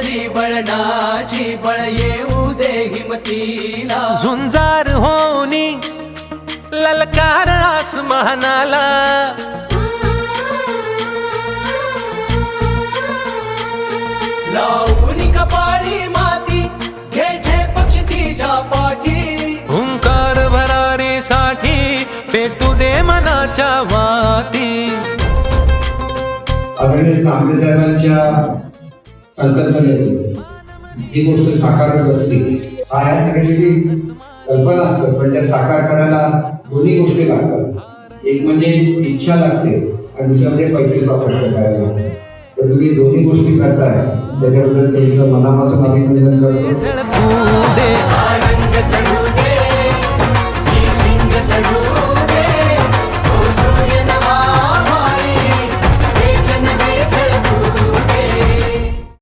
पंढरी वळणाची बळ येऊ दे हिमतीला. झुंजार होनी ललकार आसमानाला. लावून कपाळी माती घे पक्ष तिच्या पाठी. हुंकार भरारीसाठी पेटू दे मनाच्या वाती. संकल्पनेतून ही गोष्ट साकार होत असते हा या सगळ्याची कल्पना असतं पण त्या साकार करायला दोन्ही गोष्टी लागतात. एक म्हणजे इच्छा लागते आणि दुसरं म्हणजे पैसे स्वापष्ट करायला. लागतात तर तुम्ही दोन्ही गोष्टी करताय त्याच्याबद्दल तुमचं मनापासून अभिनंदन करतो.